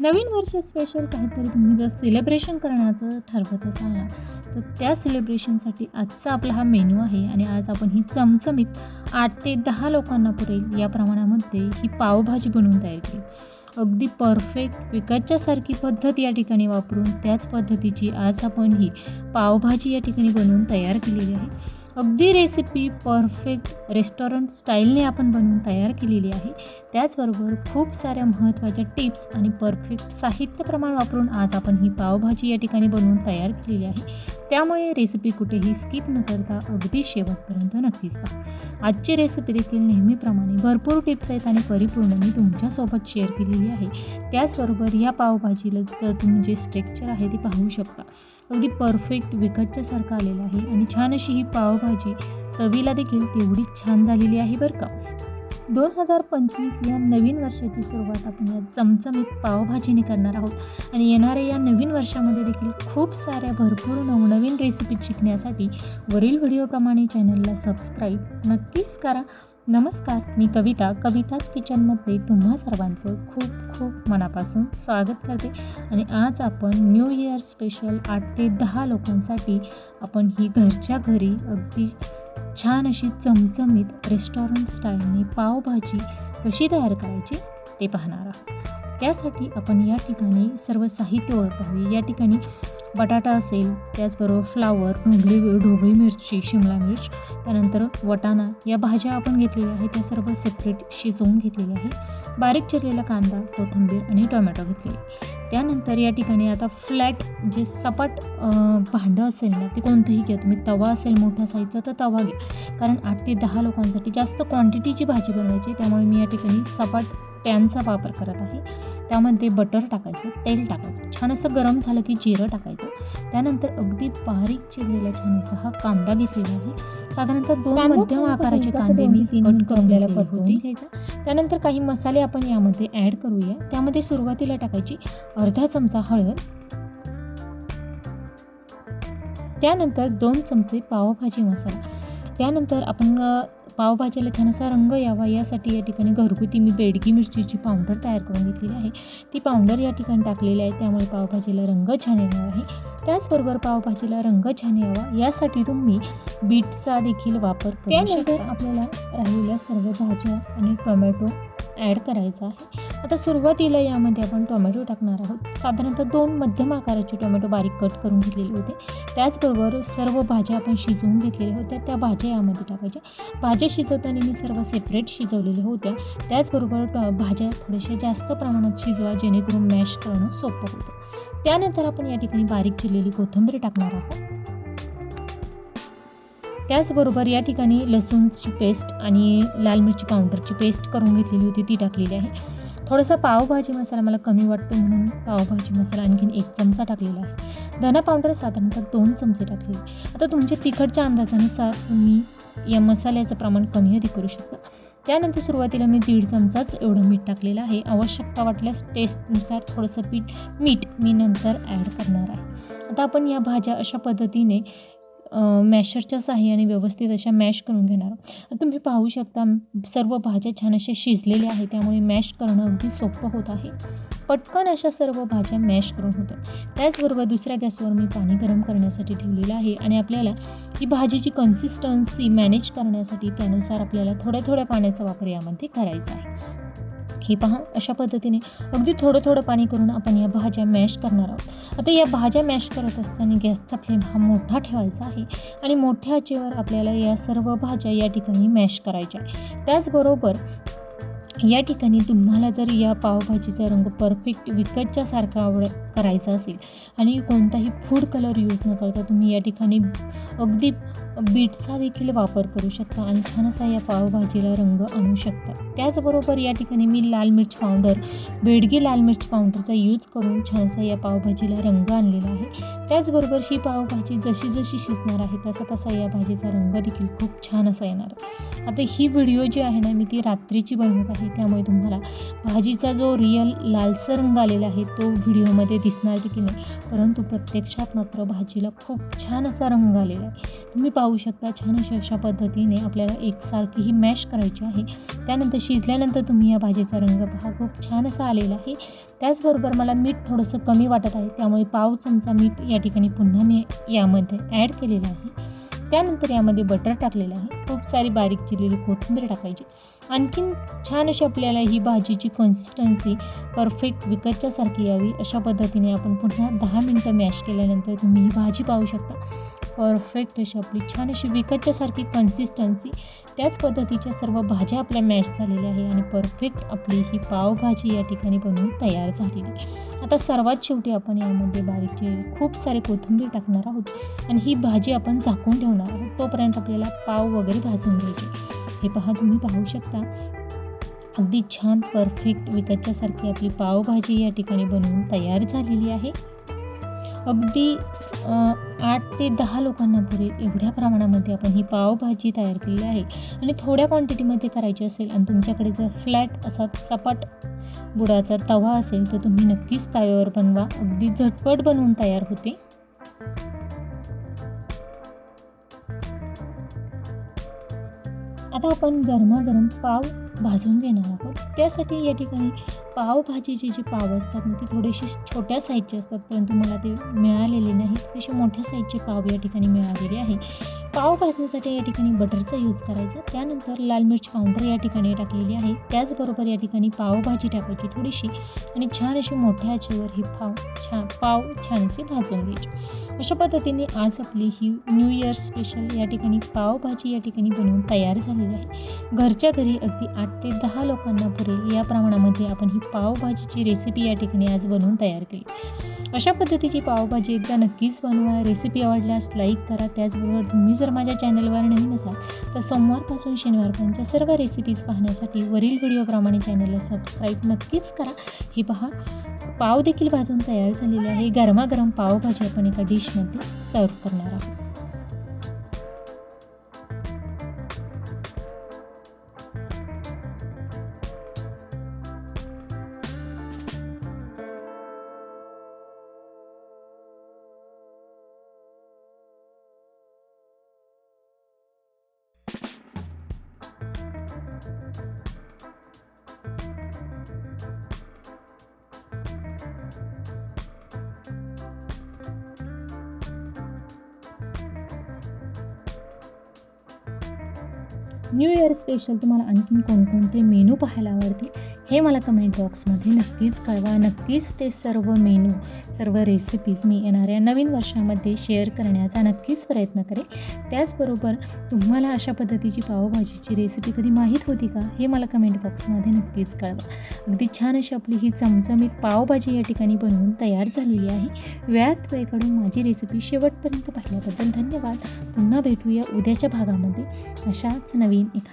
नवीन वर्ष स्पेशल काहीतरी तुम्ही जर सेलिब्रेशन करण्याचं ठरवत असाल ना तर त्या सेलिब्रेशनसाठी आजचा आपला हा मेन्यू आहे आणि आज आपण ही चमचमीत आठ ते दहा लोकांना पुरेल या प्रमाणामध्ये ही पावभाजी बनवून तयार केली. अगदी परफेक्ट विकतच्यासारखी पद्धत या ठिकाणी वापरून त्याच पद्धतीची आज आपण ही पावभाजी या ठिकाणी बनवून तयार केलेली आहे. अगदी रेसिपी परफेक्ट रेस्टॉरंट स्टाईलने आपण बनवून तयार केलेली आहे. त्याचबरोबर खूप साऱ्या महत्त्वाच्या टिप्स आणि परफेक्ट साहित्य प्रमाण वापरून आज आपण ही पावभाजी या ठिकाणी बनवून तयार केलेली आहे. त्यामुळे रेसिपी कुठेही स्किप न करता अगदी शेवटपर्यंत नक्कीच पहा. आजची रेसिपी देखील नेहमीप्रमाणे भरपूर टिप्स आहेत आणि परिपूर्ण मी तुमच्यासोबत शेअर केलेली आहे. त्याचबरोबर या पावभाजीला तर तुम्ही जे स्ट्रक्चर आहे ते पाहू शकता. अगदी परफेक्ट विकतच्यासारखं आलेलं आहे आणि छान अशी ही पाव पावभाजी चवीला देखील तेवढीच छान झालेली आहे बरं का. दोन हजार पंचवीस या नवीन वर्षाची सुरुवात आपण या चमचमीत पावभाजीने करणार आहोत. आणि येणाऱ्या या नवीन वर्षामध्ये देखील खूप साऱ्या भरपूर नवनवीन रेसिपी शिकण्यासाठी वरील व्हिडिओप्रमाणे चॅनलला सबस्क्राईब नक्कीच करा. नमस्कार मी कविता. कविताच किचनमध्ये तुम्हा सर्वांचं खूप खूप मनापासून स्वागत करते. आणि आज आपण न्यू इयर स्पेशल आठ ते दहा लोकांसाठी आपण ही घरच्या घरी अगदी छान अशी चमचमीत रेस्टॉरंट स्टाईलने पावभाजी कशी तयार करायची ते पाहणार आहोत. त्यासाठी आपण या ठिकाणी सर्व साहित्य ओळख या ठिकाणी बटाटा असेल त्याचबरोबर फ्लावर ढोबळी ढोबळी मिरची शिमला मिर्च त्यानंतर वटाणा या भाज्या आपण घेतलेल्या आहेत. त्या सर्व सेपरेट शिजवून घेतलेल्या आहे बारीक चिरलेला कांदा कोथिंबीर आणि टोमॅटो घेतलेले. त्यानंतर या ठिकाणी आता फ्लॅट जे सपाट भांडं असेल ना ते कोणतंही घ्या. तुम्ही तवा असेल मोठ्या साईजचा तर तवा घ्या. कारण आठ ते दहा लोकांसाठी जास्त क्वांटिटीची भाजी बनवायची त्यामुळे मी या ठिकाणी सपाट पॅनचा वापर करत आहे. त्यामध्ये बटर टाकायचं तेल टाकायचं. छान असं गरम झालं की जिरं टाकायचं. त्यानंतर अगदी बारीक चिरलेला छान असा हा कांदा घेतलेला आहे. साधारणतः दोन मध्यम आकाराचे कांदे मी कट करून होते. घ्यायचा. त्यानंतर काही मसाले आपण यामध्ये ॲड करूया. त्यामध्ये सुरुवातीला टाकायची अर्धा चमचा हळद. त्यानंतर दोन चमचे पावभाजी मसाला. त्यानंतर आपण पावभाजीला छान असा रंग यावा यासाठी या ठिकाणी घरगुती मी बेडगी मिरचीची पावडर तयार करून घेतलेली आहे. ती पावडर या ठिकाणी टाकलेली आहे त्यामुळे पावभाजीला रंग छान येणार आहे. त्याचबरोबर पावभाजीला रंग छान यावा यासाठी तुम्ही बीटचा देखील वापर करू शकता. आपल्याला राहिलेल्या सर्व भाज्या आणि टोमॅटो ॲड करायचा आहे. आता सुरुवातीला यामध्ये आपण टोमॅटो टाकणार आहोत. साधारणतः दोन मध्यम आकाराचे टोमॅटो बारीक कट करून घेतलेले होते. त्याचबरोबर सर्व भाज्या आपण शिजवून घेतलेल्या होत्या. त्या भाज्या यामध्ये टाकायच्या. भाज्या शिजवताना मी सर्व सेपरेट शिजवलेल्या होत्या. त्याचबरोबर टॉ भाज्या थोड्याशा जास्त प्रमाणात शिजवा जेणेकरून मॅश करणं सोपं होतं. त्यानंतर आपण या ठिकाणी बारीक चिरलेली कोथिंबीर टाकणार आहोत. त्याचबरोबर या ठिकाणी लसूणची पेस्ट आणि लाल मिरची पावडरची पेस्ट करून घेतलेली होती ती टाकलेली आहे. थोडंसं पावभाजी मसाला मला कमी वाटतो म्हणून पावभाजी मसाला आणखीन एक चमचा टाकलेला आहे. धना पावडर साधारणतः दोन चमचे टाकले. आता तुमच्या तिखटच्या अंदाजानुसार तुम्ही या मसाल्याचं प्रमाण कमी अधिक करू शकता. त्यानंतर सुरुवातीला मी दीड चमचाच एवढं मीठ टाकलेलं आहे. आवश्यकता वाटल्यास टेस्टनुसार थोडंसं पीठ मीठ मी नंतर ॲड करणार आहे. आता आपण या भाज्या अशा पद्धतीने मॅशरच्या साहाय्याने व्यवस्थित अशा मॅश करून घेणार. आहोत. तुम्ही पाहू शकता सर्व भाज्या छान अशा शिजलेल्या आहेत त्यामुळे मॅश करणं अगदी सोपं होत आहे. पटकन अशा सर्व भाज्या मॅश करून होतात. त्याचबरोबर दुसऱ्या गॅसवर मी पाणी गरम करण्यासाठी ठेवलेलं आहे आणि आपल्याला ही भाजीची कन्सिस्टन्सी मॅनेज करण्यासाठी त्यानुसार आपल्याला थोड्या थोड्या पाण्याचा वापर यामध्ये करायचा आहे. हे पहा अशा पद्धतीने अगदी थोडं थोडं पाणी करून आपण या भाज्या मॅश करणार आहोत. आता या भाज्या मॅश करत असताना गॅसचा फ्लेम हा मोठा ठेवायचा आहे आणि मोठ्या आचेवर आपल्याला या सर्व भाज्या या ठिकाणी मॅश करायच्या आहे त्याचबरोबर या ठिकाणी तुम्हाला जर या पावभाजीचा रंग परफेक्ट विकतच्यासारखा आवड करायचा असेल. आणि कोणताही फूड कलर यूज न करता तुम्ही या ठिकाणी अगदी बीटचा देखील वापर करू शकता आणि छान असा या पावभाजीला रंग आणू शकता. त्याचबरोबर या ठिकाणी मी लाल मिर्च पावडर बेडगी लाल मिर्च पावडरचा यूज करून छान असा या पावभाजीला रंग आणलेला आहे. त्याचबरोबर ही पावभाजी जशी जशी शिजणार आहे तसा तसा या भाजीचा रंग देखील खूप छान असा येणार आहे. आता ही व्हिडिओ जी आहे ना मी ती रात्रीची बनवत आहे. त्यामुळे तुम्हाला भाजीचा जो रिअल लालसर रंग आलेला आहे तो व्हिडिओमध्ये दिसणार की नाही. परंतु प्रत्यक्षात मात्र भाजीला खूप छान असा रंग आलेला आहे. तुम्ही पाहू शकता छान अशा अशा पद्धतीने आपल्याला एकसारखी ही मॅश करायची आहे. त्यानंतर शिजल्यानंतर तुम्ही या भाजीचा रंग पहा. खूप छान असा आलेला आहे. त्याचबरोबर मला मीठ थोडंसं कमी वाटत आहे. त्यामुळे पाव चमचा मीठ या ठिकाणी पुन्हा मी यामध्ये ॲड केलेलं आहे. त्यानंतर यामध्ये बटर टाकलेलं आहे. खूप सारी बारीक चिरलेली कोथिंबीर टाकायची. आणखीन छान अशी आपल्याला ही भाजीची कन्सिस्टन्सी परफेक्ट विकतच्यासारखी यावी अशा पद्धतीने आपण पुन्हा दहा मिनटं मॅश केल्यानंतर तुम्ही ही भाजी पाहू शकता. परफेक्ट अशी आपली छान अशी विकतच्यासारखी कन्सिस्टन्सी त्याच पद्धतीच्या सर्व भाज्या आपल्या मॅश झालेल्या आहे आणि परफेक्ट आपली ही पावभाजी या ठिकाणी बनवून तयार झालेली आहे. आता सर्वात शेवटी आपण यामध्ये बारीकचे खूप सारे कोथिंबीर टाकणार आहोत आणि ही भाजी आपण झाकून ठेवणार आहोत. तोपर्यंत आपल्याला पाव वगैरे भाजून घ्यायचे. हे पहा तुम्ही पाहू शकता. अगदी छान परफेक्ट विकतच्यासारखी आपली पावभाजी या ठिकाणी बनवून तयार झालेली आहे. अगदी आठ ते दहा लोकांना पुरेल एवढ्या प्रमाणामध्ये आपण ही पावभाजी तयार केलेली आहे. आणि थोड्या क्वांटिटीमध्ये करायची असेल आणि तुमच्याकडे जर फ्लॅट असा सपाट बुडाचा तवा असेल तर तुम्ही नक्कीच तव्यावर बनवा. अगदी झटपट बनवून तयार होते. आता आपण गरमागरम पाव भाजून घेणार आहोत त्यासाठी या ठिकाणी पावभाजीचे जे पाव असतात ना ते थोडेसे छोट्या साईजचे असतात परंतु मला ते मिळालेले नाहीत. थोडेसे मोठ्या साईजचे पाव या ठिकाणी मिळालेले आहे. पाव भाजण्यासाठी या ठिकाणी बटरचा यूज करायचा. त्यानंतर लाल मिरची पावडर या ठिकाणी टाकलेली आहे. त्याचबरोबर या ठिकाणी पावभाजी टाकायची थोडीशी आणि छान अशी मोठ्या आचेवर हे पाव छान पाव छानसे भाजून घ्यायचे. अशा पद्धतीने आज आपली ही न्यू इयर स्पेशल या ठिकाणी पावभाजी या ठिकाणी बनवून तयार झालेली आहे. घरच्या घरी अगदी आठ ते दहा लोकांना पुरेल या प्रमाणामध्ये आपण ही पावभाजीची रेसिपी या ठिकाणी आज बनवून तयार केली. अशा पद्धतीची पावभाजी एकदा नक्कीच बनवा. रेसिपी आवडल्यास लाईक करा. त्याचबरोबर तुम्ही जर माझ्या चॅनलवर नवीन असाल तर सोमवारपासून शनिवारपर्यंतच्या सर्व रेसिपीज पाहण्यासाठी वरील व्हिडिओप्रमाणे चॅनलला सबस्क्राईब नक्कीच करा. ही पहा पाव देखील भाजून तयार झालेले आहे. गरमागरम पावभाजी आपण एका डिशमध्ये सर्व करणार आहोत. न्यू इयर स्पेशल तुम्हाला आणखीन कोणकोणते मेनू पाहायला आवडतील? हे मला कमेंट बॉक्समध्ये नक्कीच कळवा. नक्कीच ते सर्व मेनू सर्व रेसिपीज मी येणाऱ्या नवीन वर्षामध्ये शेअर करण्याचा नक्कीच प्रयत्न करेल त्याचबरोबर तुम्हाला अशा पद्धतीची पावभाजीची रेसिपी कधी माहीत होती का? हे मला कमेंट बॉक्समध्ये नक्कीच कळवा. अगदी छान अशी आपली ही चमचमीत पावभाजी या ठिकाणी बनवून तयार झालेली आहे. वेळात वेळ काढून माझी रेसिपी शेवटपर्यंत पाहिल्याबद्दल धन्यवाद. पुन्हा भेटूया उद्याच्या भागामध्ये. अशाच नवीन एखाद्या